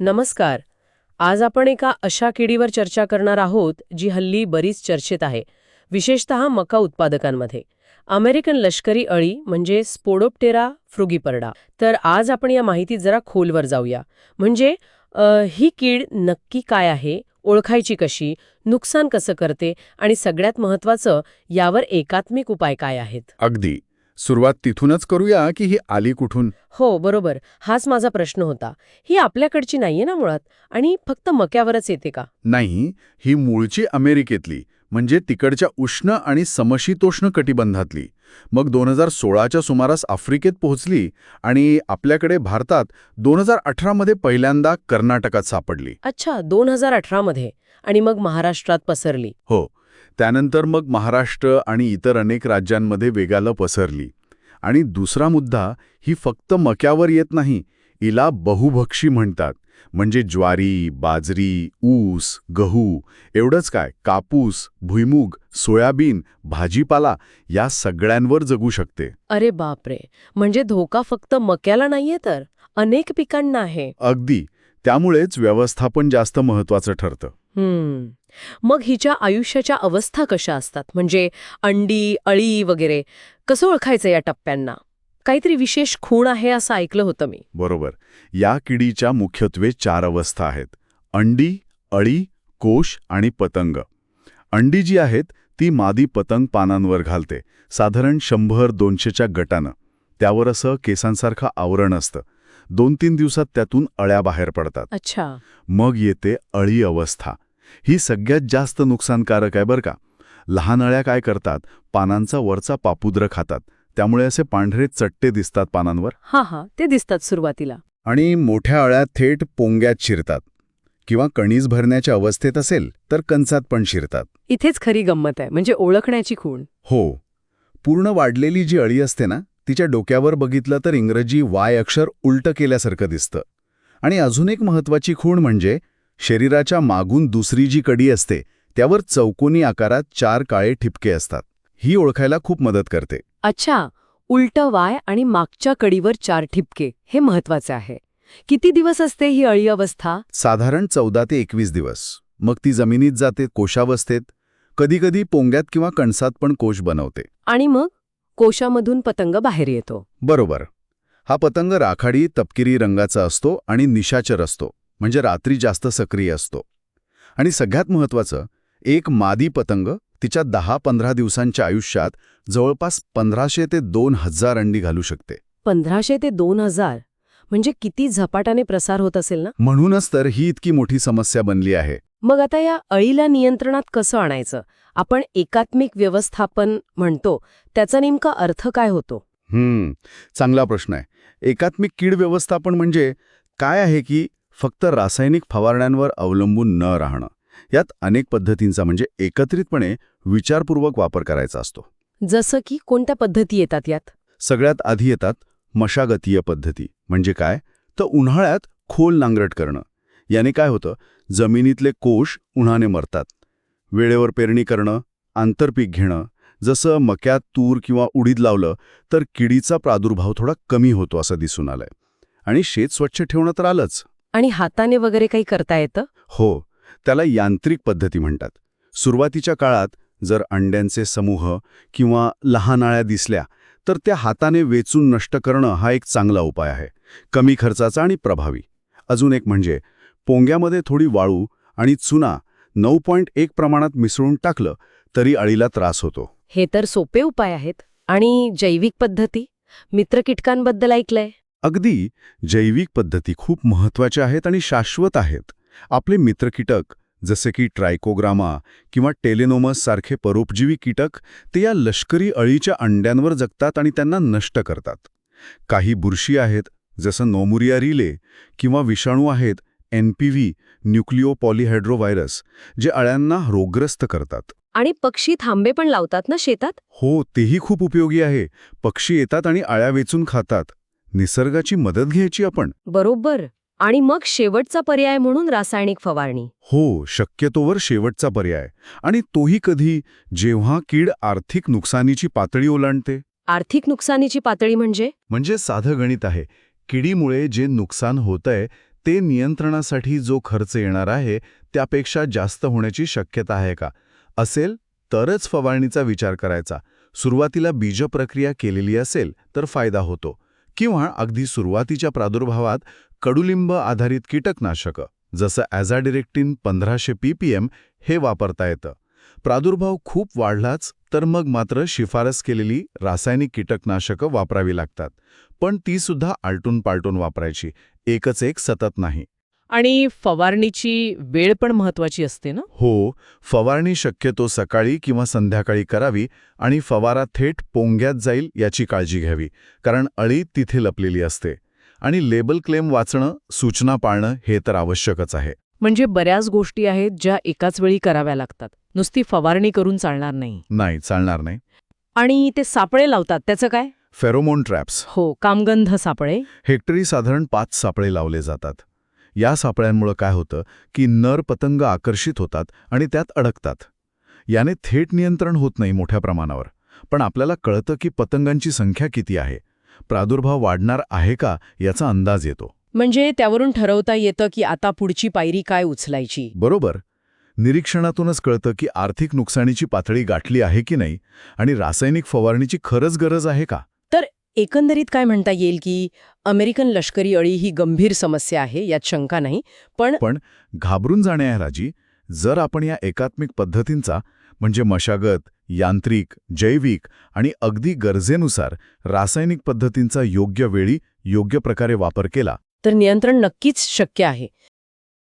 नमस्कार. आज आपण एका अशा किडीवर चर्चा करणार आहोत जी हल्ली बरीच चर्चेत आहे. विशेषतः मका उत्पादकांमध्ये. अमेरिकन लष्करी अळी म्हणजे स्पोडोप्टेरा फ्रुगीपर्डा. तर आज आपण या माहितीत जरा खोलवर जाऊया. म्हणजे ही कीड नक्की काय आहे ओळखायची कशी नुकसान कसं करते आणि सगळ्यात महत्वाचं यावर एकात्मिक उपाय काय आहेत? अगदी. सुरुवात तिथूनच करूया की ही आली कुठून? हो बरोबर. हाच माझा प्रश्न होता. ही आपल्याकडची नाहीये ना मुळात? आणि फक्त मक्यावरच येते का? नाही ही मूळची अमेरिकेतली म्हणजे तिकडच्या उष्ण आणि समशीतोष्ण कटिबंधातली. मग दोन हजार सोळाच्या सुमारास आफ्रिकेत पोहोचली आणि आपल्याकडे भारतात दोन हजार अठरामध्ये पहिल्यांदा कर्नाटकात सापडली. अच्छा दोन हजार अठरामध्ये आणि मग महाराष्ट्रात पसरली. हो त्यानंतर मग महाराष्ट्र आणि इतर अनेक राज्यांमध्ये वेगाला पसरली. आणि दुसरा मुद्दा ही फक्त मक्यावर येत नाही हिला बहुभक्षी म्हणतात. म्हणजे ज्वारी बाजरी ऊस गहू एवढंच काय कापूस भुईमूग सोयाबीन भाजीपाला या सगळ्यांवर जगू शकते. अरे बापरे! म्हणजे धोका फक्त मक्याला नाहीये तर? अनेक पिकांना आहे. अगदी. त्यामुळेच व्यवस्थापन जास्त महत्वाचं ठरतं. हम्म. मग हिच्या आयुष्याच्या अवस्था कशा असतात? म्हणजे अंडी अळी वगैरे कसं ओळखायचं या टप्प्यांना? काहीतरी विशेष खूण आहे असं ऐकलं होतं मी. बरोबर. या किडीच्या मुख्यत्वे चार अवस्था आहेत. अंडी अळी कोश आणि पतंग. अंडी जी आहेत ती मादी पतंग पानांवर घालते. साधारण शंभर दोनशेच्या गटानं. त्यावर असं केसांसारखं आवरण असतं. दोन तीन दिवसात त्यातून अळ्या बाहेर पडतात. अच्छा. मग येते अळी अवस्था. ही सगळ्यात जास्त नुकसानकारक आहे बरं का. लहान अळ्या काय करतात? पानांचा वरचा पापुद्र खातात. त्यामुळे असे पांढरे चट्टे दिसतात पानांवर. हा हा ते दिसतात सुरुवातीला. आणि मोठ्या अळ्या थेट पोंग्यात शिरतात. किंवा कणीस भरण्याच्या अवस्थेत असेल तर कंचात पण शिरतात. इथेच खरी गंमत आहे म्हणजे ओळखण्याची खूण. हो. पूर्ण वाढलेली जी अळी असते ना तिच्या डोक्यावर बघितलं तर इंग्रजी वाय अक्षर उलटं केल्यासारखं दिसतं. आणि अजून एक महत्वाची खूण म्हणजे शरीराच्या मागून दुसरी जी कडी असते त्यावर चौकोनी आकारात चार काळे ठिपके असतात. ही ओळखायला खूप मदत करते. अच्छा उलट वाय आणि मागच्या कडीवर चार ठिपके हे महत्त्वाचे आहे. किती दिवस असते ही अळी अवस्था? साधारण चौदा ते एकवीस दिवस. मग ती जमिनीत जाते कोशावस्थेत. कधीकधी पोंग्यात किंवा कणसात पण कोश बनवते. आणि मग? कोशामधून पतंग बाहेर येतो. बरोबर. हा पतंग राखाडी तपकिरी रंगाचा असतो आणि निशाचर असतो. म्हणजे रात्री जास्त सक्रिय असतो. आणि सगळ्यात महत्वाचं एक मादी पतंग तिच्या दहा पंधरा दिवसांच्या आयुष्यात जवळपास पंधराशे ते दोन हजार अंडी घालू शकते. पंधराशे ते दोन हजार? म्हणजे किती झपाट्याने प्रसार होत असेल ना? म्हणूनच तर ही इतकी मोठी समस्या बनली आहे. मग आता या अळीला नियंत्रणात कसं आणायचं? आपण एकात्मिक व्यवस्थापन म्हणतो त्याचा नेमका अर्थ काय होतो? हम्म चांगला प्रश्न आहे. एकात्मिक कीड व्यवस्थापन म्हणजे काय आहे की फक्त रासायनिक फवारण्यांवर अवलंबून न राहणं. यात अनेक पद्धतींचा म्हणजे एकत्रितपणे विचारपूर्वक वापर करायचा असतो. जसं की कोणत्या पद्धती येतात यात? सगळ्यात आधी येतात मशागतीय पद्धती. म्हणजे काय? तर उन्हाळ्यात खोल नांगरट करणं. याने काय होतं? जमिनीतले कोश उन्हाने मरतात. वेळेवर पेरणी करणं आंतरपीक घेणं. जसं मक्यात तूर किंवा उडीद लावलं तर किडीचा प्रादुर्भाव थोडा कमी होतो असं दिसून आलंय. आणि शेत स्वच्छ ठेवणं तर आलंच. आणि हाताने वगैरे काही करता येतं? हो त्याला यांत्रिक पद्धती म्हणतात. सुरुवातीच्या काळात जर अंड्यांचे समूह किंवा लहान आळ्या दिसल्या तर त्या हाताने वेचून नष्ट करणं हा एक चांगला उपाय आहे. कमी खर्चाचा आणि प्रभावी. अजून एक म्हणजे पोंग्यामध्ये थोडी वाळू आणि चुना नऊ पॉईंट एक प्रमाणात मिसळून टाकलं तरी अळीला त्रास होतो. हे तर सोपे उपाय आहेत. आणि जैविक पद्धती? मित्र कीटकांबद्दल ऐकलंय. अगदी जैविक पद्धती खूप महत्त्वाच्या आहेत आणि शाश्वत आहेत. आपले मित्र कीटक जसे की ट्रायकोग्रामा किंवा टेलेनोमस सारखे परोपजीवी कीटक ते या लष्करी अळीच्या अंड्यांवर जगतात आणि त्यांना नष्ट करतात. काही बुरशी आहेत जसं नोमुरिया रिले किंवा विषाणू आहेत N P V nucleopolyhedrovirus जे अळ्यांना रोगग्रस्त करतात. आणि पक्षी थांबे पण लावतात ना शेतात? हो तेही खूप उपयोगी आहे. पक्षी येतात आणि अळ्या वेचून खातात. निसर्गाची मदत घ्यायची आपण? बरोबर. आणि मग शेवटचा पर्याय म्हणून रासायनिक फवारणी. हो शक्यतोवर शेवटचा पर्याय. आणि तोही कधी? जेव्हा कीड आर्थिक नुकसानीची पातळी ओलांडते. आर्थिक नुकसानीची पातळी म्हणजे? म्हणजे साधं गणित आहे. किडीमुळे जे नुकसान होतंय ते नियंत्रणासाठी जो खर्च येणार आहे त्यापेक्षा जास्त होण्याची शक्यता आहे का? असेल तरच फवारणीचा विचार करायचा. सुरुवातीला बीजप्रक्रिया केलेली असेल तर फायदा होतो. किंवा अगदी सुरुवातीच्या प्रादुर्भावात कडुलिंब आधारित कीटकनाशकं जसं ॲझाडिरेक्टिन पंधराशे पीपीएम हे वापरता येतं. प्रादुर्भाव खूप वाढलाच तर मग मात्र शिफारस केलेली रासायनिक कीटकनाशकं वापरावी लागतात. पण ती सुद्धा आलटून पालटून वापरायची एकच एक सतत नाही. आणि फवारणीची वेळ पण महत्वाची असते ना? हो फवारणी शक्यतो सकाळी किंवा संध्याकाळी करावी आणि फवारा थेट पोंग्यात जाईल याची काळजी घ्यावी कारण अळी तिथे लपलेली असते. आणि लेबल क्लेम वाचणं सूचना पाळणं हे तर आवश्यकच आहे. म्हणजे बऱ्याच गोष्टी आहेत ज्या एकाच वेळी कराव्या लागतात. नुसती फवारणी करून चालणार नाही. नाही चालणार नाही. आणि ते सापळे लावतात त्याचं काय? Pheromone traps. हो कामगंध सापळे. हेक्टरी साधारण पाच सापळे लावले जातात. या सापळ्यांमुळं काय होतं की नर पतंग आकर्षित होतात आणि त्यात अडकतात. याने थेट नियंत्रण होत नाही मोठ्या प्रमाणावर. पण आपल्याला कळतं की पतंगांची संख्या किती आहे. प्रादुर्भाव वाढणार आहे का याचा अंदाज येतो. म्हणजे त्यावरून ठरवता येतं की आता पुढची पायरी काय उचलायची. बरोबर. निरीक्षणातूनच कळतं की आर्थिक नुकसानीची पातळी गाठली आहे की नाही आणि रासायनिक फवारणीची खरंच गरज आहे का? एकंदरीत काय म्हणता येईल की अमेरिकन लष्करी अळी ही गंभीर समस्या आहे यात शंका नाही पण पण घाबरून जाण्याऐवजी जर आपण या एकात्मिक पद्धतींचा म्हणजे मशागत यांत्रिक जैविक आणि अगदी गरजेनुसार रासायनिक पद्धतींचा योग्य वेळी योग्य प्रकारे वापर केला. तर नियंत्रण नक्कीच शक्य आहे.